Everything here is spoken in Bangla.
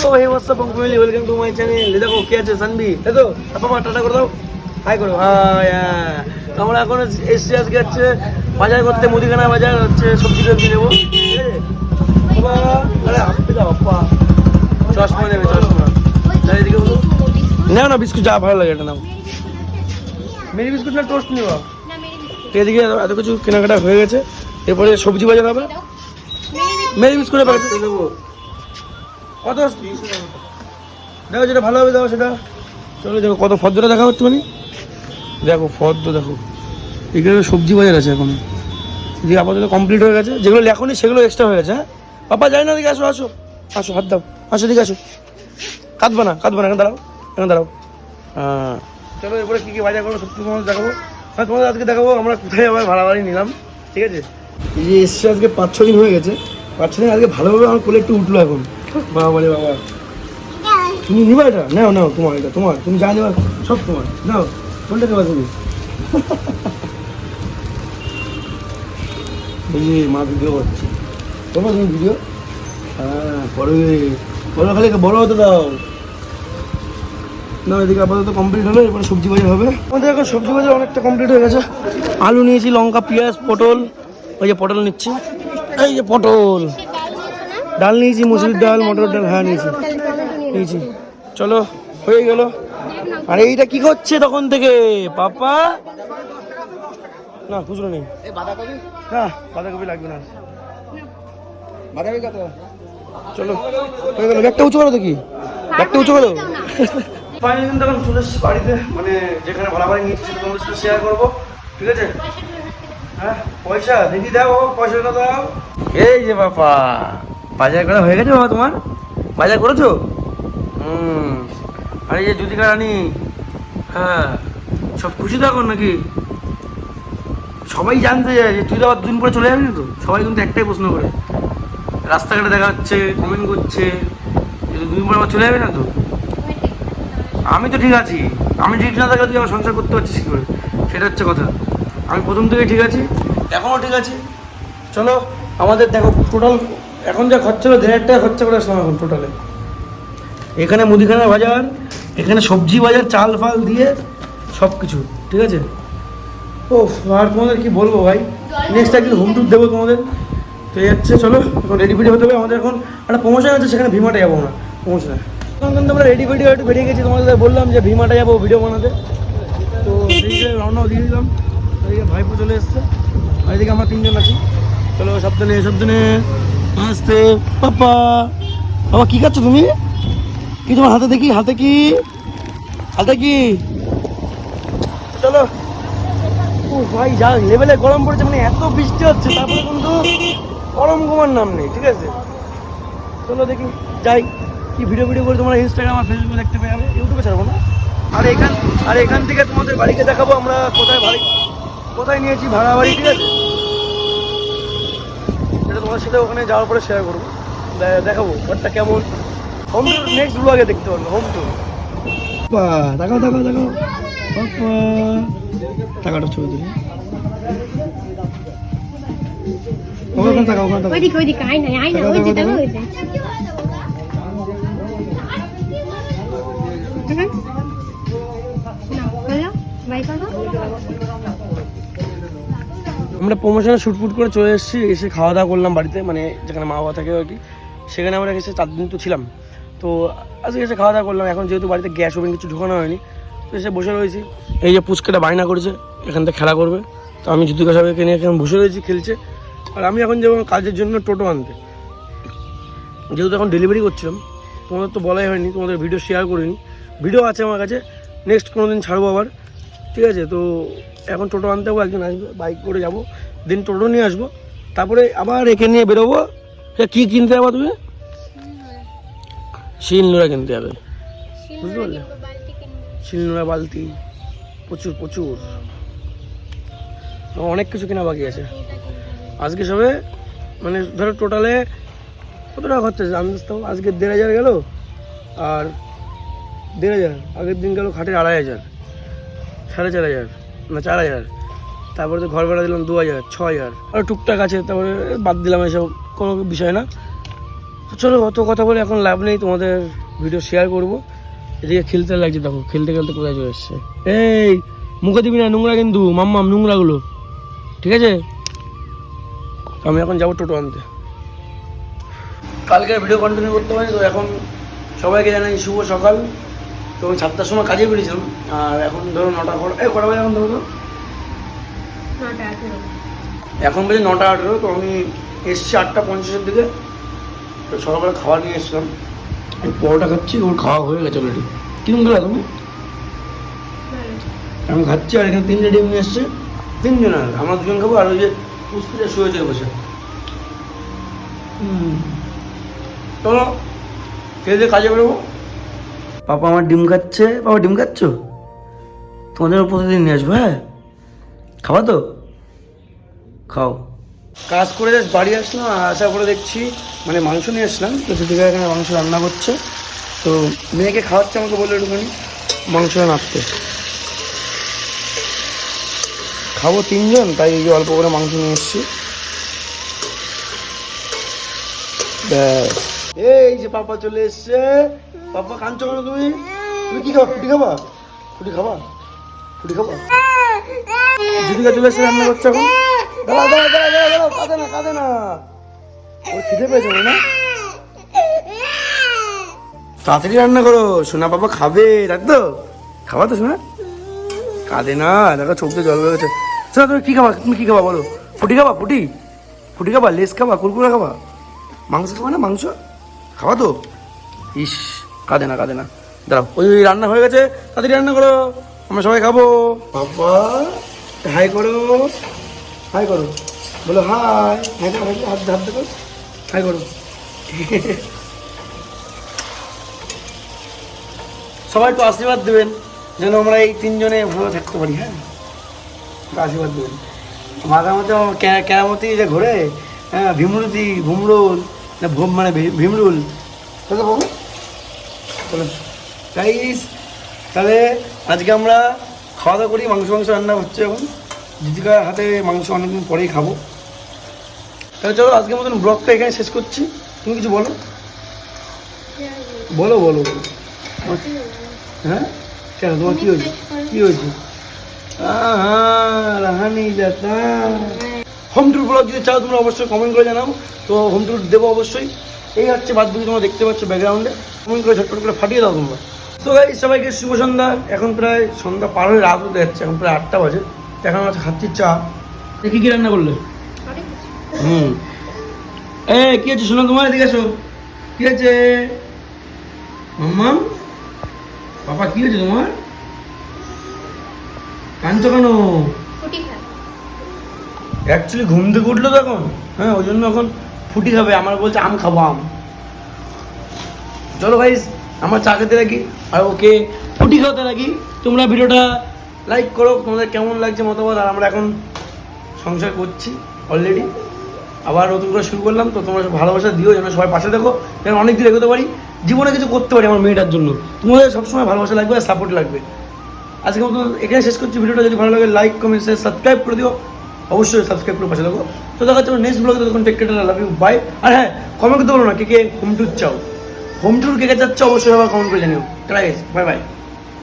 So hey WhatsApp family welcome to my channel দেখো কে আছে সানবি দেখো বাবা টাটা করে দাও হাই করো হ্যাঁ তো আমরা এখন এসছি আজকে হচ্ছে বাজার করতে মুদিখানা বাজার হচ্ছে সবজি টবজি নেব ঠিক আছে বাবা আরে আপনি দাও বাপ্পা চশমা নেবে চশমা বলো নাও না বিস্কুট যা ভালো লাগে এটা নাও মেরি বিস্কুট না টোস্ট তো এদিকে এত কিছু কেনাকাটা হয়ে গেছে এরপরে সবজি বাজার হবে মেরি বিস্কুটের প্যাকেট দেবো কত দেখো যেটা ভালো হবে, দেখো সেটা। চলো দেখো কত ফর্দটা দেখা হচ্ছে মানে। দেখো ফর্দ দেখো। এখানে সবজি বাজার আছে এখন। এদিকে আপাতত কমপ্লিট হয়ে গেছে, যেগুলো লেখনি সেগুলো এক্সট্রা হয়ে গেছে হ্যাঁ? পাপা যাই না দিকে আসো আসো। আসো, হাত দাও। আসো দিকে আসো। কাঁদবো না কাঁদবো না, এখানে দাঁড়াও এখানে দাঁড়াও। হ্যাঁ। চলো, এরপরে কী কী বাজার করব, সব তোমাদের দেখাবো। হ্যাঁ তোমাদের আজকে দেখাবো, আমরা কোথায় আবার ভাড়া বাড়ি নিলাম, ঠিক আছে? এই যে এসছে আজকে পাঁচ ছ দিন হয়ে গেছে। পাঁচ ছ দিন আজকে ভালোভাবে আমার কোলে একটু উঠল এখন। বাবা, বলে বাবা। তুমি নিবা এটা? নাও নাও, তোমার এটা, তোমার। তুমি যা নেবা সব তোমার। নাও, কোনটা নেবা তুমি? এই মা ভিডিও করছে। করব তুমি ভিডিও হ্যাঁ পরে বড় খালি বড় হতে দাও। না এদিকে আপাতত কমপ্লিট হলো, এরপরে সবজি বাজার হবে। আমাদের এখন সবজি বাজার অনেকটা কমপ্লিট হয়ে গেছে। আলু নিয়েছি, লঙ্কা, পেঁয়াজ, পটল। ওই যে পটল নিচ্ছি। এই যে পটল। ডাল নিয়েছি মুসুরির ডাল মটর ডাল হ্যাঁ নিয়েছি। নিয়েছি। চলো হয়ে গেল। আর এইটা কি করছে তখন থেকে? পাপা? না খুচরো নেই। না বাঁধাকপি লাগবে না। বাঁধাকপি কত? চলো হয়ে গেল। ব্যাগটা উঁচু করো দেখি। ব্যাগটা উঁচু করো। ফাইনালি কিন্তু এখন চলে এসেছি বাড়িতে। মানে যেখানে ভাড়া বাড়ি নিয়েছি সেটা তোমাদের সাথে শেয়ার করব। ঠিক আছে? হ্যাঁ পয়সা দেখি দাও পয়সাটা দাও। এই যে বাবা। বাজার করা হয়ে গেছে বাবা তোমার? বাজার করেছ? হুম। আর যে জ্যোতিকা রানী হ্যাঁ সব খুশি তো এখন নাকি? সবাই জানতে চায় যে তুই তো আবার দুদিন পরে চলে যাবি তো সবাই কিন্তু একটাই প্রশ্ন করে। রাস্তাঘাটে দেখা যাচ্ছে কমেন্ট করছে দুদিন পরে আবার চলে যাবে না তো? আমি তো ঠিক আছি। আমি ঠিক না থাকলে তুই আমার সংসার করতে পারছিস কী করে? সেটা হচ্ছে কথা। আমি প্রথম থেকে ঠিক আছি। এখনও ঠিক আছি। চলো, আমাদের দেখো টোটাল এখন যা খরচা হলো দেড় হাজার টাকা খরচা করে আসলাম এখন টোটালে এখানে মুদিখানা বাজার এখানে সবজি বাজার চাল ফাল দিয়ে সব কিছু ঠিক আছে? ও আর তোমাদের কি বলব ভাই? নেক্সট একদিন হোম ট্যুর দেবো তোমাদের। তো হচ্ছে চলো এখন রেডি ফেডি হতে হবে। আমাদের এখন একটা প্রমোশন আছে সেখানে ভীমাটা যাব না প্রমোশনে এখন কিন্তু আমরা রেডি ফেডি একটু বেরিয়ে গেছি তোমাদের বললাম যে ভীমাটা যাব ভিডিও বানাতে। তো সেই রওনাও দিয়ে দিলাম। ভাইপো চলে এসছে। আর এদিকে আমরা তিনজন আছি। চলো সাবধানে সাবধানে। আসতে পাপা। বাবা কী খাচ্ছ তুমি? কি তোমার হাতে দেখি, হাতে কি? হাতে কি? চলো। ও ভাই, যা লেভেলে গরম পড়েছে মানে এত বৃষ্টি হচ্ছে, তারপরে কিন্তু গরম কমার নাম নেই, ঠিক আছে? চলো দেখি, যাই। কি ভিডিও ভিডিও করে তোমরা ইনস্টাগ্রাম আর ফেসবুকে দেখতে পেয়ে যাবে? ইউটিউবে ছাড়বো না? আর এখান আর এখান থেকে তোমাদের বাড়িকে দেখাবো আমরা কোথায় বাড়ি কোথায় নিয়েছি ভাড়া বাড়ি, ঠিক আছে? তোমার সাথে ওখানে যাওয়ার পরে শেয়ার করব। দেখাবো ঘরটা কেমন। হোম টুর নেক্সট ব্লগে দেখতে পারবে হোম টুর দেখাও দেখাও দেখাও টাকাটা ছবি তুলি। ওখানে টাকা ওখানে টাকা ওইদিকে ওইদিকে আয় না আয় না ওই যে দেখো, দেখো দেখো। ওই যে আমরা প্রমোশনে শ্যুট ফুট করে চলে এসেছি, এসে খাওয়া দাওয়া করলাম বাড়িতে মানে যেখানে মা বাবা থাকে আর কি। সেখানে আমরা এসে চার দিন তো ছিলাম। তো আজকে এসে খাওয়া দাওয়া করলাম। এখন যেহেতু বাড়িতে গ্যাস ওভেন কিছু ঢোকানো হয়নি, তো এসে বসে রয়েছি। এই যে পুচকেটা বায়না করেছে, এখান থেকে খেলা করবে। তো আমি জ্যোতিকা সাহেবকে নিয়ে এখানে বসে রয়েছি, খেলছে। আর আমি এখন যাব কাজের জন্য টোটো আনতে। যেহেতু এখন ডেলিভারি করছিলাম, তোমাদের তো বলাই হয়নি, তোমাদের ভিডিও শেয়ার করিনি। ভিডিও আছে আমার কাছে নেক্সট কোনো দিন ছাড়বো আবার। ঠিক আছে, তো এখন টোটো আনতে যাব একদিন আসবে, বাইক করে যাব, দিন টোটো নিয়ে আসব, তারপরে আবার একে নিয়ে বেরোবো। কী কিনতে যাব তুমি? শিলনোড়া কিনতে যাবে। বুঝতে পারলে? শিলনোড়া বালতি, প্রচুর প্রচুর। অনেক কিছু কেনা বাকি আছে। আজকে সবে মানে ধরো টোটালে কত টাকা খরচা আছে আন্দাজ তাও আজকে দেড় হাজার গেল, আর দেড় হাজার, আগের দিন গেল খাটের আড়াই হাজার, সাড়ে চার হাজার। না, চার হাজার। তারপরে তো ঘর ভাড়া দিলাম দু হাজার ছ হাজার আর টুকটাক আছে, তারপরে বাদ দিলাম এসব, কোনো বিষয় না। তো চলো, অত কথা বলে এখন লাভ নেই, তোমাদের ভিডিও শেয়ার করব। এদিকে খেলতে লাগছে, দেখো, খেলতে খেলতে কোথায় চলে এসছে। এই, মুখে দিবি না, নোংরা কিন্তু, মাম্মাম, নোংরাগুলো। ঠিক আছে? আমি এখন যাব টোটো আনতে। কালকে ভিডিও কন্টিনিউ করতে পারি তো এখন সবাইকে জানাই শুভ সকাল। তো আমি সাতটার সময় কাজে বেরিয়েছিলাম আর এখন ধরো নটা পর এই কটা বাজে এখন ধরো তো? এখন বাজে নটা আঠেরো তো আমি এসছি আটটা পঞ্চাশের দিকে। তো সকালবেলা খাবার নিয়ে এসেছিলাম। এই পরোটা খাচ্ছি ওর খাওয়া হয়ে গেছে অলরেডি কীরকম খেলা তুমি? আমি খাচ্ছি আর এখানে তিনটে ডিম নিয়ে এসছে। তিনজন আর আমরা দুজন খাব আর ওই যে পুষ্পিটা শুয়েছে বসে। হুম। চলো খেয়ে দিয়ে কাজে বেরোবো। পাপা আমার ডিম খাচ্ছে, বাবা ডিম খাচ্ছ? তোমাদের প্রতিদিন নিয়ে আসব হ্যাঁ? খাবা তো? খাও। কাজ করে জাস্ট বাড়ি আসলাম আর আসার দেখছি মানে মাংস নিয়ে আসলাম, তো দিদিকা এখানে মাংস রান্না করছে তো মেয়েকে খাওয়াচ্ছে আমাকে বলল একটুখানি, মাংস নাড়তে। খাব তিনজন, তাই এই অল্প করে মাংস নিয়ে এসছি। ব্যাস। এই যে পাপা চলে এসছে। পাপা কাঁদছো কেন তুমি? তুমি কি খাবা? ফুটি খাবা? ফুটি খাবা? ফুটি খাবা? দিদিকা চলে এসে রান্না করছে এখন। দাঁড়া দাঁড়া দাঁড়া দাঁড়া দাঁড়া কাঁদে না কাঁদে না। ওর খিদে পেয়েছে না? তাড়াতাড়ি রান্না করো, সোনা বাবা খাবে, তাই তো? খাবা তো সোনা? কাঁদে না, দেখো চোখ দিয়ে জল বেরোচ্ছে গেছে। সোনা, তুমি কি খাবা? তুমি কি খাবা বলো? ফুটি খাবা ফুটি ফুটি খাবা, লেস খাবা, কুরকুরা খাবা? মাংস খাবা না মাংস? খাবা তো? ইস, কাঁদে না কাঁদে না। দাঁড়াও, ওই রান্না হয়ে গেছে, তাড়াতাড়ি রান্না করো, আমরা সবাই খাব। বাবা, হাই করো হাই করো। বলো হাই করো হাত হাত দেখো হাই করো। সবাই একটু আশীর্বাদ দেবেন, যেন আমরা এই তিনজনে ভালো থাকতে পারি হ্যাঁ? আশীর্বাদ দেবেন। মধ্যে কে- কেরামতি যে ঘোরে হ্যাঁ ভীমরুতি, ভুমরুল না ভুম মানে ভীমরুল। তাই তো বাবু গাইস তাহলে আজকে আমরা খাওয়া দাওয়া করি মাংস মাংস রান্না হচ্ছে এখন। দিদিকার হাতে মাংস অনেকদিন পরেই খাব। তাহলে চলো আজকের মতন ব্লগটা এখানে শেষ করছি। তুমি কিছু বলো? বলো বলো বলো। হ্যাঁ? কেন তোমার কি হয়েছে? কি হয়েছে? আহা, রাহানি যাতা হোম ট্যুর ব্লগ যদি চাও তোমরা অবশ্যই কমেন্ট করে জানাও। তো হোম ট্যুর দেবো অবশ্যই। এই হচ্ছে বাদ বাকি তোমরা দেখতে পাচ্ছ ব্যাকগ্রাউন্ডে কমেন্ট করে ঝটপট করে ফাটিয়ে দাও তোমরা। তো গাই সবাইকে শুভ সন্ধ্যা। এখন প্রায় সন্ধ্যা পার হয়ে রাত হতে যাচ্ছে এখন প্রায় আটটা বাজে। এখন আছে খাচ্ছি চা। দেখি কি রান্না করলে? হুম। এ কি আছে শোনো তোমার এদিকে এসো। কি আছে মাম্মাম পাপা কি হয়েছে তোমার? কাঁদছো কেন? অ্যাকচুয়ালি ঘুম থেকে উঠল তো এখন। হ্যাঁ ওই জন্য এখন ফুটি খাবে। আমার বলছে, আম খাব, আম। চলো ভাই আমার চা খেতে রাখি আর ওকে ফুটি খাওয়াতে রাখি তোমরা ভিডিওটা লাইক করো। তোমাদের কেমন লাগছে মতামত? আর আমরা এখন সংসার করছি অলরেডি আবার নতুন করে শুরু করলাম। তো তোমরা ভালোবাসা দিও, যেন সবাই পাশে দেখো। যেন অনেক দূর এগোতে পারি। জীবনে কিছু করতে পারি আমার মেয়েটার জন্য। তোমাদের সবসময় ভালোবাসা লাগবে আর সাপোর্ট লাগবে। আজকে মতো এখানে শেষ করছি। ভিডিওটা যদি ভালো লাগে লাইক কমেন্ট শেয়ার সাবস্ক্রাইব করে দিও। অবশ্যই সাবস্ক্রাইব করে পাশে থাকো। তো দেখা যাচ্ছে নেক্সট ব্লগে তখন টেক কেটে লাভ ইউ বাই আর হ্যাঁ কমেন্ট করতে বলো না, কে কে হোম টুর চাও? হোম টুর কে কে চাচ্ছ অবশ্যই আবার কমেন্ট করে জানিও। Bye bye